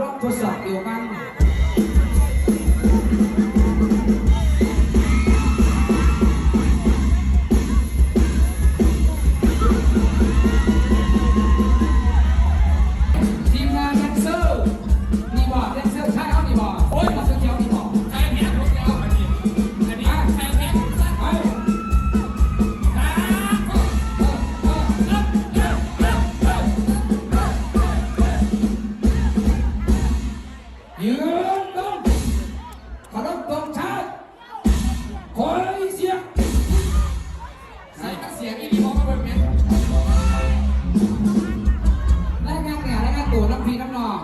รอบ ยืนตรงขอรบตรงชาติคอยเสียงใส่เสียงอีดีมองมาบนเม็ดรายงานเนี่ยรายงานตัวน้ำพีน้ำนอง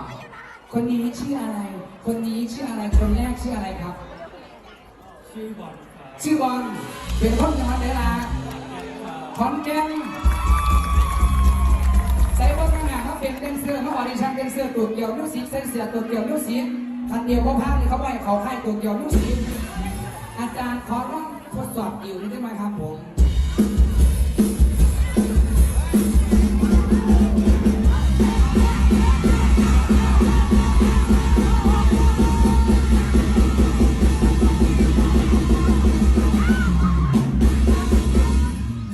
คนนี้ชื่ออะไร คนนี้ชื่ออะไร คนแรกชื่ออะไรครับ ชื่อบอลครับชื่อบอลเป็นคนจังหวัดไหนล่ะขอนแก่น งหน้าเต็นเดนเซอร์เขาออดิชั่นเดนเซอร์ตัวเกี่ยวนิ้วสีเส้นเสียตัวเกี่ยวนิ้วสีทันเดียวก็พลาดเลยเขาไปเขาค่ายตัวเกี่ยวนิ้วสีอาจารย์ขอร้องทดสอบอยู่นี่ได้ไหมครับผม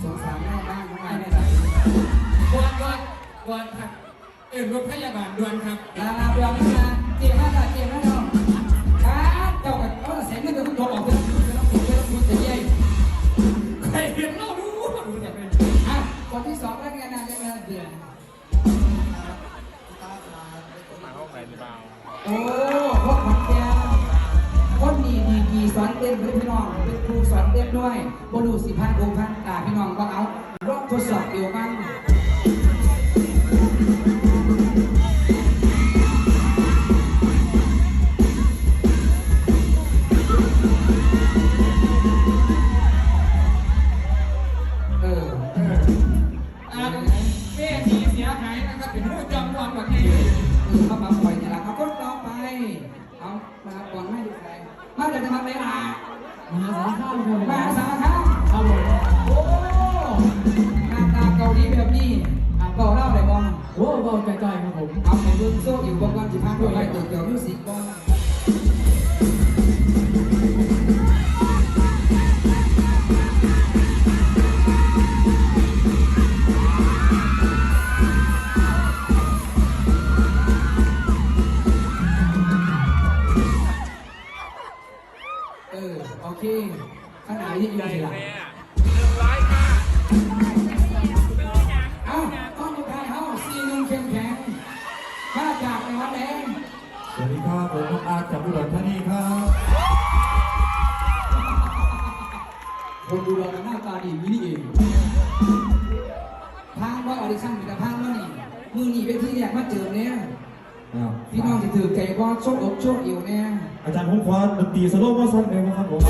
สงสารแม่บ้างทำไมไม่ได้บอลบอลบอลครับ เอ็นรถพยาบาลด่วนครับลาลาเบืองมาเจียมากเจียมากเนาะครับเจ้ากับเขาเสียเงินเดือนตัวออกเป็นเป็นต้องเป็นต้องเป็นจะเย่ใครเห็นเรารู้ดูจะเป็นอะคนที่สองแล้วกันนะยังไงเดือนโอ้พวกขอนแก่นคนดีดีดีสอนเต้นด้วยพี่น้องเป็นครูสอนเต้นด้วยบรูสิพันองค์พันตาพี่น้องก็เอารอบทดสอบเดียวกันเยหายนะครับเป็นผู้จำความแบบนี้เขามาปล่อยนี่แหละเขาก็ต่อไป เอามาก่อนไม่ดูใครมาจากจังหวัดไหนล่ะมาสารคามครับมาสารคามครับผมโอ้หน้าตาเกาหลีแบบนี้อะเกาเล่าได้บ้างโอ้เบาใจๆครับผมเอาไปเบิ่งโซ่อยู่บางวันสิพาตัวไปตัวเกี่ยวมิวสิกบ้าง เคขนาดนี้อยู่ที่หลังเอ้าต้องอยู่ไทยเฮาซีหนึ่งเข้มแข็งมาจากในวัดแดงสวัสดีครับผมน้องอาร์ตจากอุดรธานีครับ คนดูเราหน้าตาดีวินี่เองพางว่าออดิชั่นมีแต่พางว่านี่มือหนีไปที่แรกมาเจอเนี่ย อ้าวพี่น้องจะถือใจว่าโชคอกโชคเอวเนี่ยอาจารย์ผมคว้าดนตรีสโลว์ว่าสั้นเองนะครับผม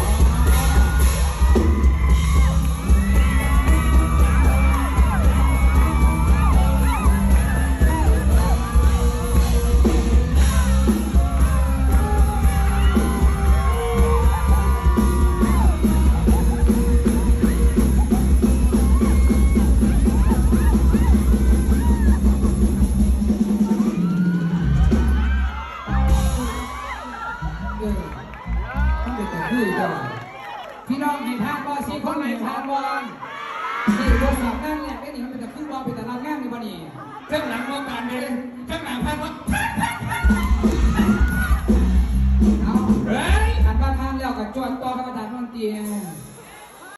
คนไหนพางว่าสี่คนสอบนั่นเนี่ยไอ้นี่มันเป็นแต่คือบอลเป็นแต่รางงานในวันนี้เครื่องหนังวงการเดินเครื่องหนังพันวัด